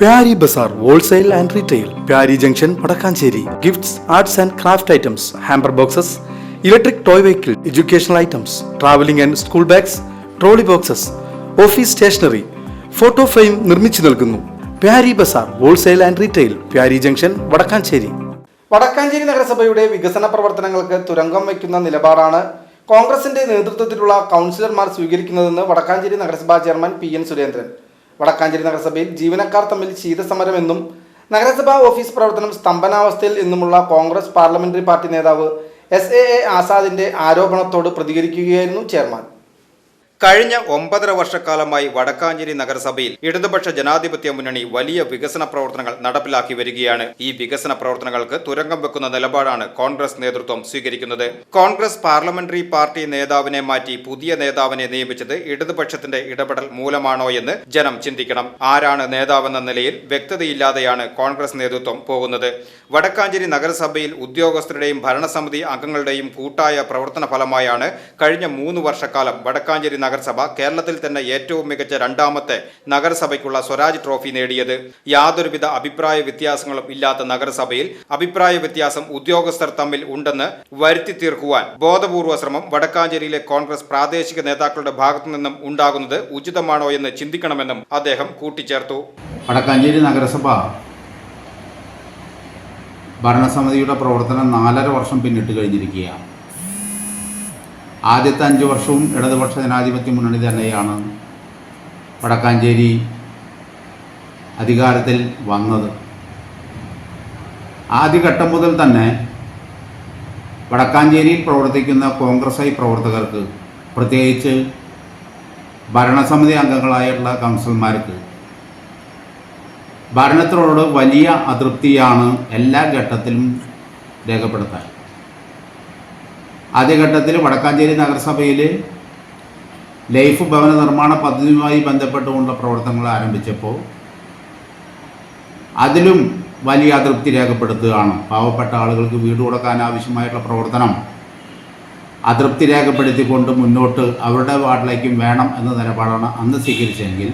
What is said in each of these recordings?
Pyari Bazar wholesale and retail Pyari junction Vadakkanchery. Gifts arts and craft items hamper boxes electric toy vehicle educational items travelling and school bags trolley boxes office stationery photo frame നിർമ്മിച്ചു നൽകുന്നു. Pyari Bazar wholesale and retail Pyari junction Vadakkanchery. Vadakkanchery നഗരസഭയുടെ വികസന പ്രവർത്തനങ്ങൾക്ക് തുരങ്കം വയ്ക്കുന്ന നിലപാടാണ് കോൺഗ്രസിന്റെ നേതൃത്വത്തിലുള്ള കൗൺസിലർമാർ സ്വീകരിക്കുന്നതെന്ന് വടക്കാഞ്ചേരി നഗരസഭാ chairman P N Surendran. Vadakkanchery നഗരസഭയിൽ ജീവനക്കാർ തമ്മിൽ ശീതസമരമെന്നും നഗരസഭാ ഓഫീസ് പ്രവർത്തനം സ്തംഭനാവസ്ഥയിൽ എന്നുമുള്ള കോൺഗ്രസ് പാർലമെന്ററി പാർട്ടി നേതാവ് എസ് എ എ ആസാദിന്റെ ആരോപണത്തോട് പ്രതികരിക്കുകയായിരുന്നു ചെയർമാൻ. കഴിഞ്ഞ ഒമ്പതര വർഷക്കാലമായി വടക്കാഞ്ചേരി നഗരസഭയിൽ ഇടതുപക്ഷ ജനാധിപത്യ മുന്നണി വലിയ വികസന പ്രവർത്തനങ്ങൾ നടപ്പിലാക്കി വരികയാണ്. ഈ വികസന പ്രവർത്തനങ്ങൾക്ക് തുരങ്കം വെക്കുന്ന നിലപാടാണ് കോൺഗ്രസ് നേതൃത്വം സ്വീകരിക്കുന്നത്. കോൺഗ്രസ് പാർലമെന്ററി പാർട്ടി നേതാവിനെ മാറ്റി പുതിയ നേതാവിനെ നിയമിച്ചത് ഇടതുപക്ഷത്തിന്റെ ഇടപെടൽ മൂലമാണോ എന്ന് ജനം ചിന്തിക്കണം. ആരാണ് നേതാവെന്ന നിലയിൽ വ്യക്തതയില്ലാതെയാണ് കോൺഗ്രസ് നേതൃത്വം പോകുന്നത്. വടക്കാഞ്ചേരി നഗരസഭയിൽ ഉദ്യോഗസ്ഥരുടെയും ഭരണസമിതി അംഗങ്ങളുടെയും കൂട്ടായ പ്രവർത്തന ഫലമായാണ് കഴിഞ്ഞ മൂന്ന് വർഷക്കാലം വടക്കാഞ്ചേരി നഗരസഭ കേരളത്തിൽ തന്നെ ഏറ്റവും മികച്ച രണ്ടാമത്തെ നഗരസഭയ്ക്കുള്ള സ്വരാജ് ട്രോഫി നേടിയത്. യാതൊരുവിധ അഭിപ്രായ വ്യത്യാസങ്ങളും ഇല്ലാത്ത നഗരസഭയിൽ അഭിപ്രായ വ്യത്യാസം ഉദ്യോഗസ്ഥർ തമ്മിൽ ഉണ്ടെന്ന് വരുത്തി തീർക്കുവാൻ ബോധപൂർവ ശ്രമം വടക്കാഞ്ചേരിയിലെ കോൺഗ്രസ് പ്രാദേശിക നേതാക്കളുടെ ഭാഗത്തു നിന്നും ഉണ്ടാകുന്നത് ഉചിതമാണോ എന്ന് ചിന്തിക്കണമെന്നും അദ്ദേഹം കൂട്ടിച്ചേർത്തു. വടക്കാഞ്ചേരി നഗരസഭ ഭരണസമിതിയുടെ പ്രവർത്തനം നാലര വർഷം പിന്നിട്ട് കഴിഞ്ഞിരിക്കുകയാണ്. ആദ്യത്തെ അഞ്ച് വർഷവും ഇടതുപക്ഷ ജനാധിപത്യ മുന്നണി തന്നെയാണ് വടക്കാഞ്ചേരി അധികാരത്തിൽ വന്നത്. ആദ്യഘട്ടം മുതൽ തന്നെ വടക്കാഞ്ചേരിയിൽ പ്രവർത്തിക്കുന്ന കോൺഗ്രസ് ഐ പ്രവർത്തകർക്ക് പ്രത്യേകിച്ച് ഭരണസമിതി അംഗങ്ങളായുള്ള കൗൺസിലർമാർക്ക് ഭരണത്തിനോട് വലിയ അതൃപ്തിയാണ് എല്ലാ ഘട്ടത്തിലും രേഖപ്പെടുത്താൻ. ആദ്യഘട്ടത്തിൽ വടക്കാഞ്ചേരി നഗരസഭയിൽ ലൈഫ് ഭവന നിർമ്മാണ പദ്ധതിയുമായി ബന്ധപ്പെട്ടുകൊണ്ടുള്ള പ്രവർത്തനങ്ങൾ ആരംഭിച്ചപ്പോൾ അതിലും വലിയ അതൃപ്തി രേഖപ്പെടുത്തുകയാണ്. പാവപ്പെട്ട ആളുകൾക്ക് വീട് കൊടുക്കാൻ ആവശ്യമായിട്ടുള്ള പ്രവർത്തനം അതൃപ്തി രേഖപ്പെടുത്തിക്കൊണ്ട് മുന്നോട്ട് അവരുടെ വാർഡിലേക്കും വേണം എന്ന നിലപാടാണ് അന്ന് സ്വീകരിച്ചെങ്കിൽ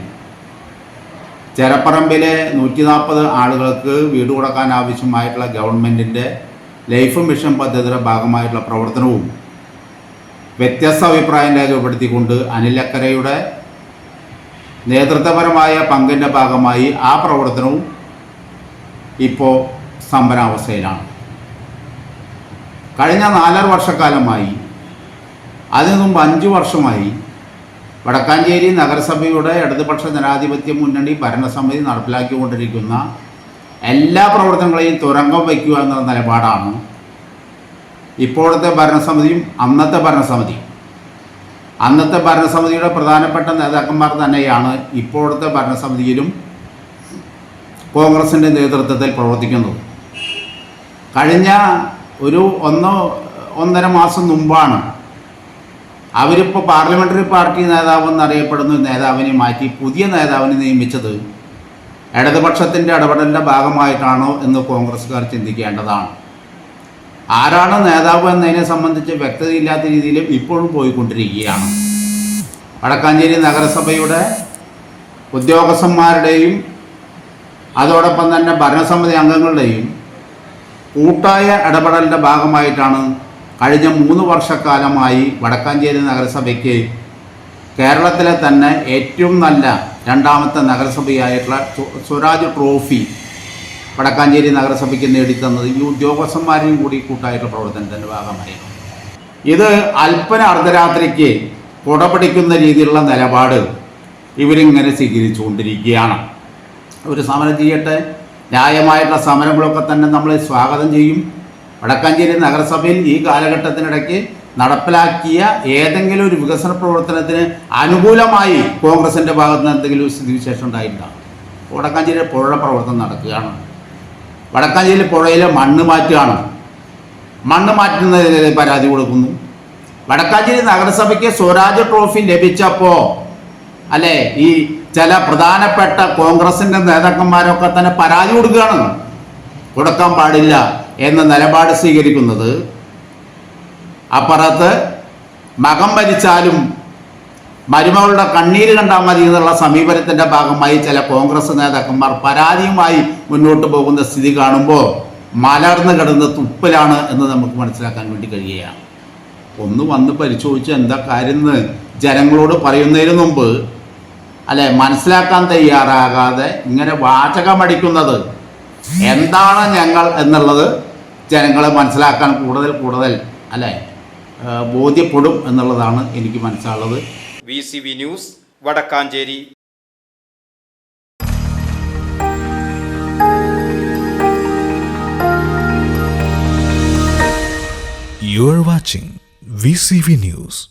ചെരപ്പറമ്പിലെ നൂറ്റി നാൽപ്പത് ആളുകൾക്ക് വീട് കൊടുക്കാൻ ആവശ്യമായിട്ടുള്ള ഗവൺമെന്റിന്റെ ലൈഫ് മിഷൻ പദ്ധതിയുടെ ഭാഗമായിട്ടുള്ള പ്രവർത്തനവും വ്യത്യസ്ത അഭിപ്രായം രേഖപ്പെടുത്തിക്കൊണ്ട് അനിലക്കരയുടെ നേതൃത്വപരമായ പങ്കിന്റെ ഭാഗമായി ആ പ്രവർത്തനവും ഇപ്പോൾ സ്തംഭനാവസ്ഥയിലാണ് കഴിഞ്ഞ നാലര വർഷക്കാലമായി അതിനു മുമ്പ് അഞ്ച് വർഷമായി വടക്കാഞ്ചേരി നഗരസഭയുടെ ഇടതുപക്ഷ ജനാധിപത്യ മുന്നണി ഭരണസമിതി നടപ്പിലാക്കിക്കൊണ്ടിരിക്കുന്ന എല്ലാ പ്രവർത്തനങ്ങളെയും തുരങ്കം വയ്ക്കുക എന്ന നിലപാടാണ് ഇപ്പോഴത്തെ ഭരണസമിതിയും അന്നത്തെ ഭരണസമിതിയും. അന്നത്തെ ഭരണസമിതിയുടെ പ്രധാനപ്പെട്ട നേതാക്കന്മാർ തന്നെയാണ് ഇപ്പോഴത്തെ ഭരണസമിതിയിലും കോൺഗ്രസിന്റെ നേതൃത്വത്തിൽ പ്രവർത്തിക്കുന്നത്. കഴിഞ്ഞ ഒരു ഒന്നോ ഒന്നര മാസം മുമ്പാണ് അവരിപ്പോൾ പാർലമെന്ററി പാർട്ടി നേതാവ് എന്നറിയപ്പെടുന്ന ഒരു നേതാവിനെ മാറ്റി പുതിയ നേതാവിനെ നിയമിച്ചത് ഇടതുപക്ഷത്തിന്റെ ഇടപെടലിന്റെ ഭാഗമായിട്ടാണോ എന്ന് കോൺഗ്രസ്സുകാർ ചിന്തിക്കേണ്ടതാണ്. ആരാണ് നേതാവ് എന്നതിനെ സംബന്ധിച്ച് വ്യക്തതയില്ലാത്ത രീതിയിൽ ഇപ്പോഴും പോയിക്കൊണ്ടിരിക്കുകയാണ്. വടക്കാഞ്ചേരി നഗരസഭയുടെ ഉദ്യോഗസ്ഥന്മാരുടെയും അതോടൊപ്പം തന്നെ ഭരണസമിതി അംഗങ്ങളുടെയും കൂട്ടായ ഇടപെടലിന്റെ ഭാഗമായിട്ടാണ് കഴിഞ്ഞ മൂന്ന് വർഷക്കാലമായി വടക്കാഞ്ചേരി നഗരസഭയ്ക്ക് കേരളത്തിലെ തന്നെ ഏറ്റവും നല്ല രണ്ടാമത്തെ നഗരസഭയായിട്ടുള്ള സ്വരാജ് ട്രോഫി വടക്കാഞ്ചേരി നഗരസഭയ്ക്ക് നേടിത്തന്നത് ഈ ഉദ്യോഗസ്ഥന്മാരെയും കൂടി കൂട്ടായിട്ടുള്ള പ്രവർത്തനത്തിന്റെ ഭാഗമായിരുന്നു. ഇത് അല്പന അർദ്ധരാത്രിക്ക് കുടപിടിക്കുന്ന രീതിയിലുള്ള നിലപാട് ഇവരിങ്ങനെ സ്വീകരിച്ചുകൊണ്ടിരിക്കുകയാണ്. അവർ സമരം ചെയ്യട്ടെ. ന്യായമായിട്ടുള്ള സമരങ്ങളൊക്കെ തന്നെ നമ്മൾ സ്വാഗതം ചെയ്യും. വടക്കാഞ്ചേരി നഗരസഭയിൽ ഈ കാലഘട്ടത്തിനിടയ്ക്ക് നടപ്പിലാക്കിയ ഏതെങ്കിലും ഒരു വികസന പ്രവർത്തനത്തിന് അനുകൂലമായി കോൺഗ്രസിന്റെ ഭാഗത്ത് നിന്ന് എന്തെങ്കിലും സ്ഥിതിവിശേഷം ഉണ്ടായിട്ടുണ്ടാകും വടക്കാഞ്ചേരി പുഴ പ്രവർത്തനം നടക്കുകയാണ്. വടക്കാഞ്ചേരി പുഴയിലെ മണ്ണ് മാറ്റുകയാണ്. മണ്ണ് മാറ്റുന്നതിനെതിരെ പരാതി കൊടുക്കുന്നു. വടക്കാഞ്ചേരി നഗരസഭയ്ക്ക് സ്വരാജ് ട്രോഫി ലഭിച്ചപ്പോൾ അല്ലേ ഈ ചില പ്രധാനപ്പെട്ട കോൺഗ്രസിന്റെ നേതാക്കന്മാരൊക്കെ തന്നെ പരാതി കൊടുക്കുകയാണ്. കൊടുക്കാൻ പാടില്ല എന്ന നിലപാട് സ്വീകരിക്കുന്നത് അപ്പുറത്ത് മകം ഭരിച്ചാലും മരുമകളുടെ കണ്ണീര് കണ്ടാൽ മതി എന്നുള്ള സമീപനത്തിന്റെ ഭാഗമായി ചില കോൺഗ്രസ് നേതാക്കന്മാർ പരാതിയുമായി മുന്നോട്ട് പോകുന്ന സ്ഥിതി കാണുമ്പോൾ മലർന്നു കിടന്ന് തുപ്പലാണ് എന്ന് നമുക്ക് മനസ്സിലാക്കാൻ വേണ്ടി കഴിയുകയാണ്. ഒന്ന് വന്ന് പരിശോധിച്ച് എന്താ കാര്യം ജനങ്ങളോട് പറയുന്നതിന് മുമ്പ് അല്ലെ മനസ്സിലാക്കാൻ തയ്യാറാകാതെ ഇങ്ങനെ വാചകമടിക്കുന്നത് എന്താണ് ഞങ്ങൾ എന്നുള്ളത് ജനങ്ങളെ മനസ്സിലാക്കാൻ കൂടുതൽ കൂടുതൽ അല്ലെ ബോധ്യപ്പെടും എന്നുള്ളതാണ് എനിക്ക് മനസ്സിലുള്ളത് V C V news Vadakkanchery You are watching VCV News.